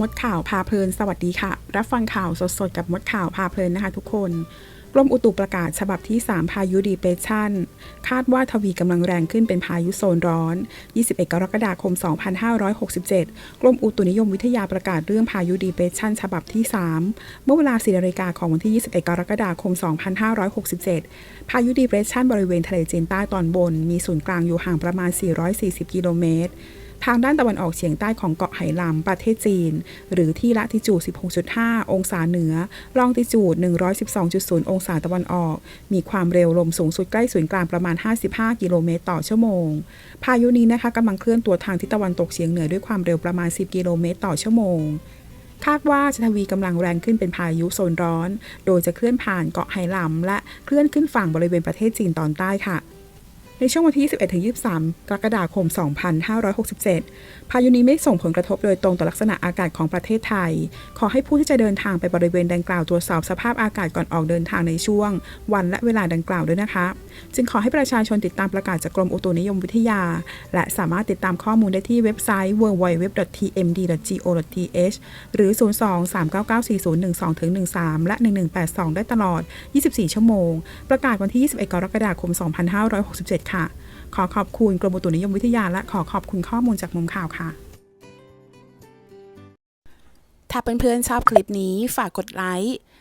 มดข่าวพาเพลิน สวัสดีค่ะ รับฟังข่าวสดๆ กับมดข่าวพาเพลินนะคะทุกคนกรมอุตุประกาศฉบับที่ 3 พายุดีเปชันคาดว่าทวีกำลังแรงขึ้นเป็นพายุโซนร้อน 21 กรกฎาคม 2567 กรมอุตุนิยมวิทยาประกาศเรื่องพายุดีเปชันฉบับที่ 3 เมื่อเวลา4นาฬิกาของวันที่ 21 กรกฎาคม 2567 พายุดีเปชันบริเวณทะเลจีนใต้ตอนบน มีศูนย์กลางอยู่ห่างประมาณ 440 กิโลเมตร ทางด้านตะวันออกเฉียงใต้ของเกาะไหหลำประเทศจีน หรือที่ละติจูด 16.5 องศาเหนือ ลองติจูด 112.0 องศาตะวันออก มีความเร็วลมสูงสุดใกล้ศูนย์กลางประมาณ 55 กิโลเมตรต่อชั่วโมง พายุนี้นะคะกำลังเคลื่อนตัวทางทิศตะวันตกเฉียงเหนือด้วยความเร็วประมาณ 10 กิโลเมตรต่อชั่วโมงคาดว่าจะทวีกำลังแรงขึ้นเป็นพายุโซนร้อน โดยจะเคลื่อนผ่านเกาะไหหลำและเคลื่อนขึ้นฝั่งบริเวณประเทศจีนตอนใต้ค่ะ ในช่วงวันที่ 21-23 กรกฎาคม 2567 พายุนี้ไม่ส่งผลกระทบโดยตรงต่อลักษณะอากาศของประเทศไทย ขอให้ผู้ที่จะเดินทางไปบริเวณดังกล่าวตรวจสอบสภาพอากาศก่อนออกเดินทางในช่วง วันและเวลาดังกล่าวด้วยนะคะ จึงขอให้ประชาชนติดตามประกาศจากกรมอุตุนิยมวิทยา และสามารถติดตามข้อมูลได้ที่เว็บไซต์ www.tmd.go.th หรือ 02-399-4012-13 และ 1182 ได้ตลอด 24 ชั่วโมง ประกาศวันที่ 21 กรกฎาคม 2567 ค่ะ ขอขอบคุณกรมอุตุนิยมวิทยา และขอขอบคุณข้อมูลจากมุมข่าวค่ะถ้าเพื่อนๆชอบคลิปนี้ฝากกดไลค์